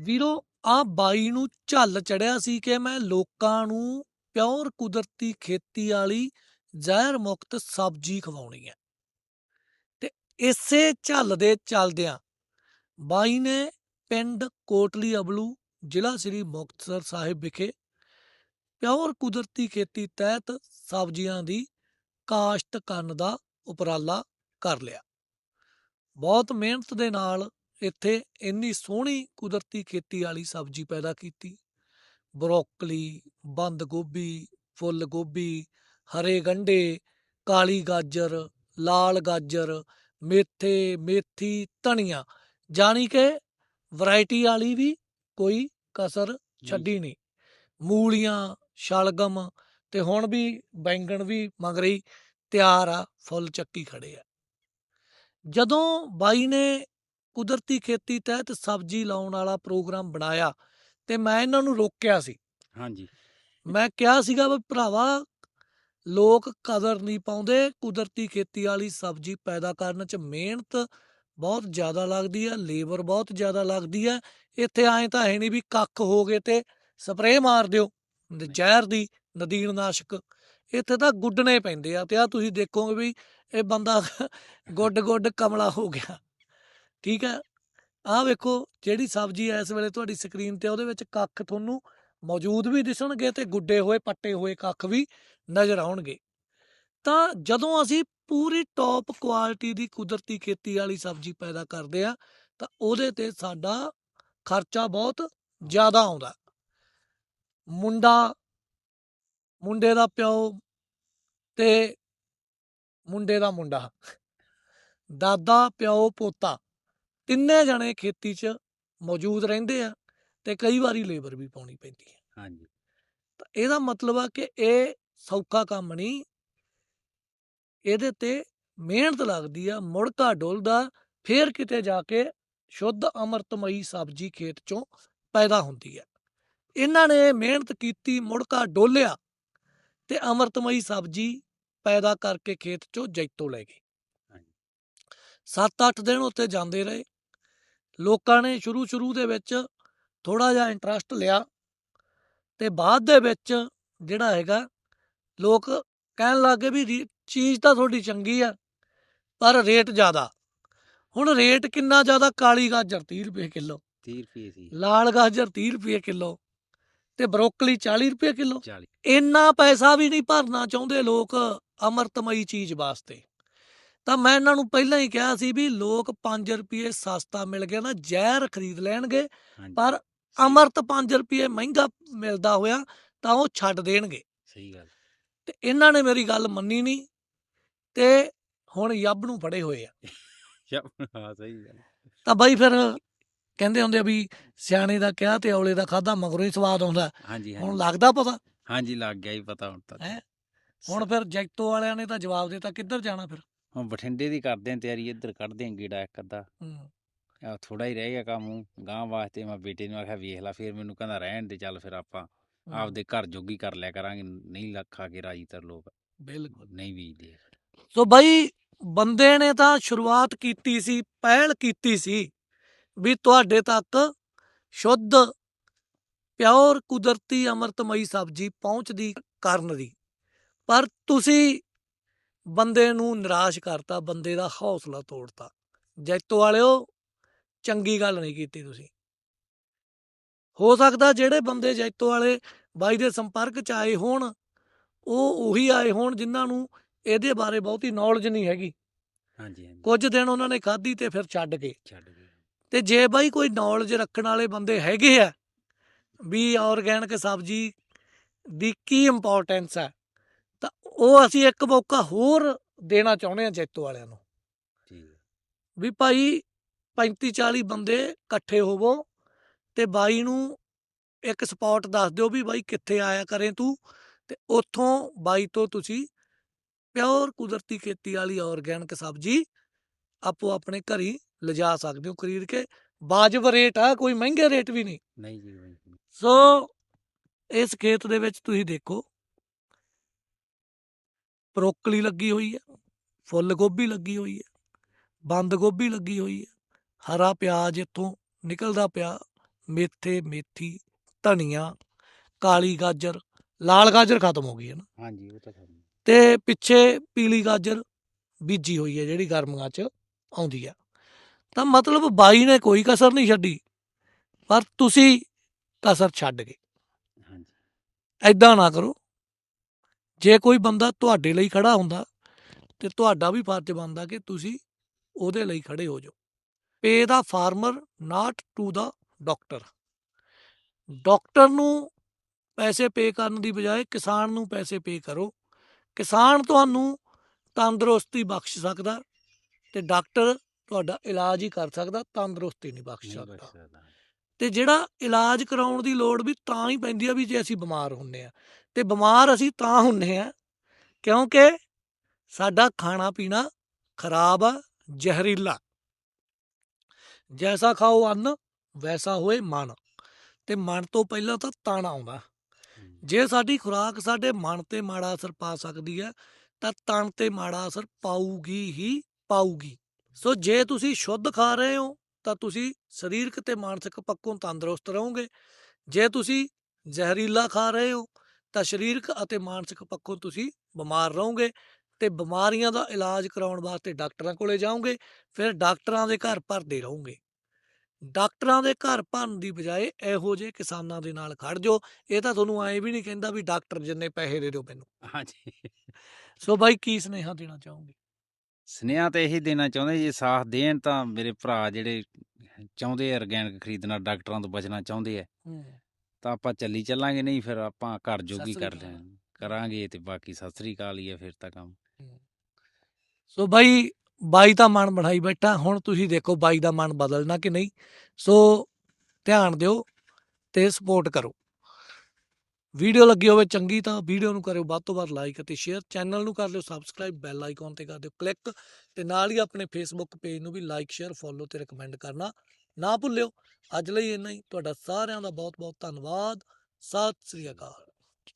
ਵੀਰੋ, ਆ ਬਾਈ ਨੂੰ ਝੱਲ ਚੜਿਆ ਸੀ ਕਿ ਮੈਂ ਲੋਕਾਂ ਨੂੰ ਪਿਓਰ ਕੁਦਰਤੀ ਖੇਤੀ ਵਾਲੀ ਜ਼ਹਿਰ ਮੁਕਤ ਸਬਜ਼ੀ ਖਵਾਉਣੀ ਹੈ। ਤੇ ਇਸੇ ਝੱਲ ਦੇ ਚੱਲਦਿਆਂ ਬਾਈ ਨੇ ਪਿੰਡ ਕੋਟਲੀ ਅਬਲੂ, ਜ਼ਿਲ੍ਹਾ ਸ੍ਰੀ ਮੁਕਤਸਰ ਸਾਹਿਬ ਵਿਖੇ ਪਿਓਰ ਕੁਦਰਤੀ ਖੇਤੀ ਤਹਿਤ ਸਬਜ਼ੀਆਂ ਦੀ ਕਾਸ਼ਤ ਕਰਨ ਦਾ ਉਪਰਾਲਾ ਕਰ ਲਿਆ। ਬਹੁਤ ਮਿਹਨਤ ਦੇ ਨਾਲ ਇੱਥੇ ਇੰਨੀ ਸੋਹਣੀ ਕੁਦਰਤੀ ਖੇਤੀ ਵਾਲੀ ਸਬਜ਼ੀ ਪੈਦਾ ਕੀਤੀ। ਬਰੋਕਲੀ ਬੰਦ ਗੋਭੀ ਫੁੱਲ ਗੋਭੀ ਹਰੇ ਗੰਢੇ ਕਾਲੀ ਗਾਜਰ ਲਾਲ ਗਾਜਰ ਮੇਥੇ ਮੇਥੀ ਧਨੀਆ ਜਾਣੀ ਕਿ ਵੈਰਾਈਟੀ ਵਾਲੀ ਵੀ ਕੋਈ ਕਸਰ ਛੱਡੀ ਨਹੀਂ। ਮੂਲੀਆਂ ਸ਼ਲਗਮ ਤੇ ਹੁਣ ਵੀ ਬੈਂਗਣ ਵੀ ਮਗਰੀ ਤਿਆਰ ਆ ਫੁੱਲ ਚੱਕੀ ਖੜੇ ਆ। ਜਦੋਂ ਬਾਈ ਨੇ ਕੁਦਰਤੀ ਖੇਤੀ ਤਹਿਤ ਸਬਜ਼ੀ ਲਾਉਣ ਵਾਲਾ ਪ੍ਰੋਗਰਾਮ ਬਣਾਇਆ ਤੇ ਮੈਂ ਇਹਨਾਂ ਨੂੰ ਰੋਕਿਆ ਸੀ। ਹਾਂਜੀ। ਮੈਂ ਕਿਹਾ ਸੀਗਾ ਵੀ ਭਰਾਵਾ ਲੋਕ ਕਦਰ ਨਹੀਂ ਪਾਉਂਦੇ ਕੁਦਰਤੀ ਖੇਤੀ ਵਾਲੀ ਸਬਜ਼ੀ ਪੈਦਾ ਕਰਨ ਚ ਮਿਹਨਤ ਬਹੁਤ ਜ਼ਿਆਦਾ ਲੱਗਦੀ ਹੈ ਲੇਬਰ ਬਹੁਤ ਜ਼ਿਆਦਾ ਲੱਗਦੀ ਹੈ। ਇੱਥੇ ਐਂ ਤਾਂ ਹੈ ਨਹੀਂ ਵੀ ਕੱਖ ਹੋ ਗਏ ਤੇ ਸਪਰੇਅ ਮਾਰ ਦਿਓ ਜ਼ਹਿਰ ਦੀ ਨਦੀਨਨਾਸ਼ਕ ਇੱਥੇ ਤਾਂ ਗੁੱਡਣੇ ਪੈਂਦੇ ਆ ਤੇ ਆ ਤੁਸੀਂ ਦੇਖੋਗੇ ਵੀ ਇਹ ਬੰਦਾ ਗੁੱਡ ਗੁੱਡ ਕਮਲਾ ਹੋ ਗਿਆ। ਠੀਕ ਹੈ? ਆਹ ਵੇਖੋ, ਜਿਹੜੀ ਸਬਜ਼ੀ ਇਸ ਵੇਲੇ ਤੁਹਾਡੀ ਸਕਰੀਨ ਤੇ ਉਹਦੇ ਵਿੱਚ ਕੱਖ ਤੁਹਾਨੂੰ ਮੌਜੂਦ ਵੀ ਦਿਸਣਗੇ ਤੇ ਗੁੱਡੇ ਹੋਏ, ਪੱਟੇ ਹੋਏ ਕੱਖ ਵੀ ਨਜ਼ਰ ਆਉਣਗੇ। ਤਾਂ ਜਦੋਂ ਅਸੀਂ ਪੂਰੀ ਟੌਪ ਕੁਆਲਿਟੀ ਦੀ ਕੁਦਰਤੀ ਖੇਤੀ ਵਾਲੀ ਸਬਜ਼ੀ ਪੈਦਾ ਕਰਦੇ ਆ, ਤਾਂ ਉਹਦੇ ਤੇ ਸਾਡਾ ਖਰਚਾ ਬਹੁਤ ਜ਼ਿਆਦਾ ਆਉਂਦਾ। ਮੁੰਡਾ, ਮੁੰਡੇ ਦਾ ਪਿਓ ਤੇ ਮੁੰਡੇ ਦਾ ਮੁੰਡਾ, ਦਾਦਾ, ਪਿਓ, ਪੋਤਾ। ਤਿੰਨੇ ਜਣੇ ਖੇਤੀ 'ਚ ਮੌਜੂਦ ਰਹਿੰਦੇ ਆ ਤੇ ਕਈ ਵਾਰੀ ਲੇਬਰ ਵੀ ਪਾਉਣੀ ਪੈਂਦੀ ਹੈ। ਹਾਂਜੀ। ਤਾਂ ਇਹਦਾ ਮਤਲਬ ਆ ਕਿ ਇਹ ਸੌਖਾ ਕੰਮ ਨਹੀਂ ਇਹਦੇ ਤੇ ਮਿਹਨਤ ਲੱਗਦੀ ਆ ਮੁੜਕਾ ਡੁੱਲਦਾ ਫੇਰ ਕਿਤੇ ਜਾ ਕੇ ਸ਼ੁੱਧ ਅੰਮ੍ਰਿਤਮਈ ਸਬਜ਼ੀ ਖੇਤ ਚੋਂ ਪੈਦਾ ਹੁੰਦੀ ਹੈ ਇਹਨਾਂ ਨੇ ਮਿਹਨਤ ਕੀਤੀ ਮੁੜਕਾ ਡੋਲਿਆ ਤੇ ਅੰਮ੍ਰਿਤਮਈ ਸਬਜ਼ੀ ਪੈਦਾ ਕਰਕੇ ਖੇਤ ਚੋਂ ਜੈਤੋ ਲੈ ਗਏ ਹਾਂਜੀ। 7-8 ਦਿਨ ਉੱਤੇ ਜਾਂਦੇ ਰਹੇ। ਲੋਕਾਂ ਨੇ ਸ਼ੁਰੂ ਸ਼ੁਰੂ ਦੇ ਵਿੱਚ ਥੋੜਾ ਜਿਹਾ ਇੰਟਰਸਟ ਲਿਆ ਤੇ ਬਾਅਦ ਦੇ ਵਿੱਚ ਜਿਹੜਾ ਹੈਗਾ ਲੋਕ ਕਹਿਣ ਲੱਗੇ ਵੀ ਚੀਜ਼ ਤਾਂ ਤੁਹਾਡੀ ਚੰਗੀ ਆ ਪਰ ਰੇਟ ਜ਼ਿਆਦਾ। ਹੁਣ ਰੇਟ ਕਿੰਨਾ ਜ਼ਿਆਦਾ? ਕਾਲੀ ਗਾਜਰ 30 ਰੁਪਏ ਕਿਲੋ। 30 ਰੁਪਏ ਸੀ। ਲਾਲ ਗਾਜਰ 30 ਰੁਪਏ ਕਿਲੋ ਤੇ ਬਰੋਕਲੀ 40 ਰੁਪਏ ਕਿਲੋ। 40 ਇੰਨਾ ਪੈਸਾ ਵੀ ਨਹੀਂ ਭਰਨਾ ਚਾਹੁੰਦੇ ਲੋਕ ਅਮਰਤਮਈ ਚੀਜ਼ ਵਾਸਤੇ। ਤਾਂ ਮੈਂ ਇਹਨਾਂ ਨੂੰ ਪਹਿਲਾਂ ਹੀ ਕਿਹਾ ਸੀ ਵੀ ਲੋਕ 5 ਰੁਪਏ ਸਸਤਾ ਮਿਲ ਗਿਆ ਨਾ ਜ਼ਹਿਰ ਖਰੀਦ ਲੈਣਗੇ ਪਰ ਅਮਰਤ 5 ਰੁਪਏ ਮਹਿੰਗਾ ਮਿਲਦਾ ਹੋਇਆ ਤਾਂ ਉਹ ਛੱਡ ਦੇਣਗੇ। ਸਹੀ ਗੱਲ ਤੇ ਇਹਨਾਂ ਨੇ ਮੇਰੀ ਗੱਲ ਮੰਨੀ ਨਹੀਂ ਤੇ ਹੁਣ ਯੱਬ ਨੂੰ ਫੜੇ ਹੋਏ ਆ। ਯਾ, ਹਾਂ ਸਹੀ ਗੱਲ ਤਾਂ ਬਾਈ ਫਿਰ ਕਹਿੰਦੇ ਹੁੰਦੇ ਆ ਵੀ ਸਿਆਣੇ ਦਾ ਕਿਹਾ ਤੇ ਔਲੇ ਦਾ ਖਾਦਾ ਮਗਰੋਂ ਹੀ ਸਵਾਦ ਆਉਂਦਾ। ਹਾਂਜੀ ਹੁਣ ਲੱਗਦਾ ਪਤਾ। ਹਾਂਜੀ ਲੱਗ ਗਿਆ ਹੀ ਪਤਾ ਹੁਣ ਤਾਂ? ਹੁਣ ਫਿਰ ਜੈਕਟੋ ਵਾਲਿਆਂ ਨੇ ਤਾਂ ਜਵਾਬ ਦਿੱਤਾ ਕਿੱਧਰ ਜਾਣਾ ਫਿਰ? ਹੁਣ ਬਠਿੰਡੇ ਦੀ ਕਰਦੇ ਆਂ ਤਿਆਰੀ ਇੱਧਰ ਕੱਢਦੇ ਆਂ ਗੇੜਾ ਇੱਕ ਅੱਧਾ। ਹੂੰ। ਆ ਥੋੜਾ ਹੀ ਰਹਿ ਗਿਆ ਕੰਮ ਗਾਂ ਵਾਸਤੇ ਮੈਂ ਬੇਟੇ ਨੂੰ ਆਖਿਆ ਵੇਖ ਲੈ ਫਿਰ ਮੈਨੂੰ ਕਹਿੰਦਾ ਰਹਿਣ ਦੇ ਚੱਲ ਫਿਰ ਆਪਾਂ ਆਪਦੇ ਘਰ ਜੋਗੀ ਕਰ ਲਿਆ ਕਰਾਂਗੇ ਨਹੀਂ ਲੱਖਾ ਕੇ ਰਾਜੀ ਤਰ ਲੋਕ ਬਿਲਕੁਲ। ਨਹੀਂ ਬੀਜਦੇ ਸੋ ਬਾਈ ਬੰਦੇ ਨੇ ਤਾਂ ਸ਼ੁਰੂਆਤ ਕੀਤੀ ਸੀ ਪਹਿਲ ਕੀਤੀ ਸੀ ਵੀ ਤੁਹਾਡੇ ਤੱਕ ਸ਼ੁੱਧ ਪਿਓਰ ਕੁਦਰਤੀ ਅਮਰਤਮਈ ਸਬਜ਼ੀ ਪਹੁੰਚਦੀ ਕਰਨ ਦੀ। ਪਰ ਤੁਸੀਂ ਬੰਦੇ ਨੂੰ ਨਿਰਾਸ਼ ਕਰਤਾ ਬੰਦੇ ਦਾ ਹੌਸਲਾ ਤੋੜਤਾ। ਜੈਤੋ ਵਾਲਿਓ ਚੰਗੀ ਗੱਲ ਨਹੀਂ ਕੀਤੀ ਤੁਸੀਂ। ਹੋ ਸਕਦਾ ਜਿਹੜੇ ਬੰਦੇ ਜੈਤੋ ਵਾਲੇ ਬਾਈ ਦੇ ਸੰਪਰਕ ਚ ਆਏ ਹੋਣ ਉਹ ਉਹੀ ਆਏ ਹੋਣ ਜਿਨ੍ਹਾਂ ਨੂੰ ਇਹਦੇ ਬਾਰੇ ਬਹੁਤੀ ਨੌਲੇਜ ਨਹੀਂ ਹੈਗੀ। ਹਾਂਜੀ ਹਾਂਜੀ। ਕੁਝ ਦਿਨ ਉਹਨਾਂ ਨੇ ਖਾਧੀ ਤੇ ਫਿਰ ਛੱਡ ਗਏ। ਛੱਡ ਗਏ। ਤੇ ਜੇ ਬਾਈ ਕੋਈ ਨੌਲੇਜ ਰੱਖਣ ਵਾਲੇ ਬੰਦੇ ਹੈਗੇ ਆ ਵੀ ਆਰਗੈਨਿਕ ਸਬਜ਼ੀ ਦੀ ਕੀ ਇੰਪੋਰਟੈਂਸ ਹੈ ਉਹ ਅਸੀਂ ਇੱਕ ਮੌਕਾ ਹੋਰ ਦੇਣਾ ਚਾਹੁੰਦੇ ਆ ਜੈਤੋ ਵਾਲਿਆਂ ਨੂੰ। ਵੀ ਭਾਈ 35 40 ਬੰਦੇ ਇਕੱਠੇ ਹੋਵੋ ਤੇ ਬਾਈ ਨੂੰ ਇੱਕ ਸਪੌਟ ਦੱਸ ਦਿਓ ਵੀ ਬਾਈ ਕਿੱਥੇ ਆਇਆ ਕਰੇ ਤੂੰ ਤੇ ਉੱਥੋਂ ਬਾਈ ਤੋਂ ਤੁਸੀਂ ਪਿਓਰ ਕੁਦਰਤੀ ਖੇਤੀ ਵਾਲੀ ਆਰਗੈਨਿਕ ਸਬਜ਼ੀ ਆਪੋ ਆਪਣੇ ਘਰੀ ਲਿਜਾ ਸਕਦੇ ਹੋ ਖਰੀਦ ਕੇ। ਵਾਜਬ ਰੇਟ ਆ ਕੋਈ ਮਹਿੰਗੇ ਰੇਟ ਵੀ ਨਹੀਂ। ਨਹੀਂ ਜੀ। ਸੋ ਇਸ ਖੇਤ ਦੇ ਵਿੱਚ ਤੁਸੀਂ ਦੇਖੋ ਬਰੋਕਲੀ ਲੱਗੀ ਹੋਈ ਹੈ ਫੁੱਲ ਗੋਭੀ ਲੱਗੀ ਹੋਈ ਹੈ ਬੰਦ ਗੋਭੀ ਲੱਗੀ ਹੋਈ ਹੈ ਹਰਾ ਪਿਆਜ਼ ਇੱਥੋਂ ਨਿਕਲਦਾ ਪਿਆ ਮੇਥੇ ਮੇਥੀ ਧਨੀਆ ਕਾਲੀ ਗਾਜਰ ਲਾਲ ਗਾਜਰ ਖਤਮ ਹੋ ਗਈ ਹੈ ਨਾ। ਹਾਂਜੀ ਉਹ ਤਾਂ ਖਤਮ। ਤੇ ਪਿੱਛੇ ਪੀਲੀ ਗਾਜਰ ਬੀਜੀ ਹੋਈ ਹੈ ਜਿਹੜੀ ਗਰਮੀਆਂ 'ਚ ਆਉਂਦੀ ਆ ਤਾਂ ਮਤਲਬ ਬਾਈ ਨੇ ਕੋਈ ਕਸਰ ਨਹੀਂ ਛੱਡੀ ਪਰ ਤੁਸੀਂ ਕਸਰ ਛੱਡ ਗਏ। ਹਾਂਜੀ। ਐਦਾਂ ਨਾ ਕਰੋ ਜੇ ਕੋਈ ਬੰਦਾ ਤੁਹਾਡੇ ਲਈ ਖੜਾ ਹੁੰਦਾ ਤੇ ਤੁਹਾਡਾ ਵੀ ਫਰਜ਼ ਬਣਦਾ ਕਿ ਤੁਸੀਂ ਉਹਦੇ ਲਈ ਖੜੇ ਹੋ ਜਾਓ। Pay the farmer not to the doctor. Doctor ਨੂੰ ਪੈਸੇ ਪੇ ਕਰਨ ਦੀ ਬਜਾਏ ਕਿਸਾਨ ਨੂੰ ਪੈਸੇ ਪੇ ਕਰੋ। ਕਿਸਾਨ ਤੁਹਾਨੂੰ ਤੰਦਰੁਸਤੀ ਬਖਸ਼ ਸਕਦਾ ਤੇ ਡਾਕਟਰ ਤੁਹਾਡਾ ਇਲਾਜ ਹੀ ਕਰ ਸਕਦਾ ਤੰਦਰੁਸਤੀ ਨਹੀਂ ਬਖਸ਼ ਸਕਦਾ। ਤੇ ਜਿਹੜਾ ਇਲਾਜ ਕਰਾਉਣ ਦੀ ਲੋੜ ਵੀ ਤਾਂ ਹੀ ਪੈਂਦੀ ਆ ਵੀ ਜੇ ਅਸੀਂ ਬਿਮਾਰ ਹੁੰਨੇ ਆ। ਤੇ ਬਿਮਾਰ ਅਸੀਂ ਤਾਂ ਹੁੰਨੇ ਆ ਕਿਉਂਕਿ ਸਾਡਾ ਖਾਣਾ ਪੀਣਾ ਖਰਾਬ ਆ ਜ਼ਹਿਰੀਲਾ। ਜੈਸਾ ਖਾਓ ਅੰਨ ਵੈਸਾ ਹੋਏ ਮਨ। ਤੇ ਮਨ ਤੋਂ ਪਹਿਲਾਂ ਤਾਂ ਤਣ ਆਉਂਦਾ। ਜੇ ਸਾਡੀ ਖੁਰਾਕ ਸਾਡੇ ਮਨ ਤੇ ਮਾੜਾ ਅਸਰ ਪਾ ਸਕਦੀ ਹੈ ਤਾਂ ਤਣ ਤੇ ਮਾੜਾ ਅਸਰ ਪਾਊਗੀ ਹੀ ਪਾਊਗੀ। ਸੋ ਜੇ ਤੁਸੀਂ ਸ਼ੁੱਧ ਖਾ ਰਹੇ ਹੋ ਤਾਂ ਤੁਸੀਂ ਸਰੀਰਕ ਤੇ ਮਾਨਸਿਕ ਪੱਖੋਂ ਤੰਦਰੁਸਤ ਰਹੋਗੇ। ਜੇ ਤੁਸੀਂ ਜ਼ਹਿਰੀਲਾ ਖਾ ਰਹੇ ਹੋ ਤਾਂ ਸਰੀਰਕ ਅਤੇ ਮਾਨਸਿਕ ਪੱਖੋਂ ਤੁਸੀਂ ਬਿਮਾਰ ਰਹੋਗੇ ਤੇ ਬਿਮਾਰੀਆਂ ਦਾ ਇਲਾਜ ਕਰਾਉਣ ਵਾਸਤੇ ਡਾਕਟਰਾਂ ਕੋਲੇ ਜਾਓਗੇ ਫਿਰ ਡਾਕਟਰਾਂ ਦੇ ਘਰ ਭਰਦੇ ਰਹੋਗੇ। ਡਾਕਟਰਾਂ ਦੇ ਘਰ ਭਰਨ ਦੀ ਬਜਾਏ ਇਹੋ ਜਿਹੇ ਕਿਸਾਨਾਂ ਦੇ ਨਾਲ ਖੜ ਜਾਓ। ਇਹ ਤਾਂ ਤੁਹਾਨੂੰ ਐਂ ਵੀ ਨਹੀਂ ਕਹਿੰਦਾ ਵੀ ਡਾਕਟਰ ਜਿੰਨੇ ਪੈਸੇ ਦੇ ਦਿਓ ਮੈਨੂੰ। ਹਾਂਜੀ। ਸੋ ਬਾਈ ਕੀ ਸੁਨੇਹਾ ਦੇਣਾ ਚਾਹੋਗੇ? ਸੁਨੇਹਾ ਤਾਂ ਇਹੀ ਦੇਣਾ ਚਾਹੁੰਦੇ ਜੇ ਸਾਥ ਦੇਣ ਤਾਂ ਮੇਰੇ ਭਰਾ ਜਿਹੜੇ ਚਾਹੁੰਦੇ ਆ ਆਰਗੈਨਿਕ ਖਰੀਦਣਾ ਡਾਕਟਰਾਂ ਤੋਂ ਬਚਣਾ ਚਾਹੁੰਦੇ ਆ। ਤਾਂ ਆਪਾਂ ਚੱਲੀ ਚੱਲਾਂਗੇ ਨਹੀਂ ਫਿਰ ਆਪਾਂ ਘਰ ਜੋਗੀ ਕਰ। ਲੈਣ ਕਰਾਂਗੇ ਤੇ ਬਾਕੀ ਸਤਿ ਸ੍ਰੀ ਅਕਾਲ ਹੀ ਆ ਫਿਰ ਤਾਂ ਕੰਮ। ਸੋ ਬਾਈ ਬਾਈ ਤਾਂ ਮਨ ਬਣਾਈ ਬੈਠਾ। ਹੁਣ ਤੁਸੀਂ ਦੇਖੋ ਬਾਈ ਦਾ ਮਨ ਬਦਲਣਾ ਕਿ ਨਹੀਂ। ਸੋ ਧਿਆਨ ਦਿਓ ਤੇ ਸਪੋਰਟ ਕਰੋ। ਵੀਡੀਓ ਲੱਗੀ ਹੋਵੇ ਚੰਗੀ ਤਾਂ ਵੀਡੀਓ ਨੂੰ ਕਰਿਓ ਵੱਧ ਤੋਂ ਵੱਧ ਲਾਈਕ ਅਤੇ ਸ਼ੇਅਰ ਚੈਨਲ ਨੂੰ ਕਰ ਲਿਓ ਸਬਸਕ੍ਰਾਈਬ ਬੈਲ ਆਈਕਨ ਤੇ ਕਰ ਦਿਓ ਕਲਿੱਕ ਤੇ ਨਾਲ ਹੀ ਆਪਣੇ ਫੇਸਬੁੱਕ ਪੇਜ ਨੂੰ ਵੀ ਲਾਈਕ ਸ਼ੇਅਰ ਫੋਲੋ ਤੇ ਰეკਮੈਂਡ ਕਰਨਾ ਨਾ ਭੁੱਲਿਓ। ਅੱਜ ਲਈ ਇੰਨਾ ਹੀ। ਤੁਹਾਡਾ ਸਾਰਿਆਂ ਦਾ ਬਹੁਤ ਬਹੁਤ ਧੰਨਵਾਦ। ਸਤਿ ਸ੍ਰੀ ਅਕਾਲ।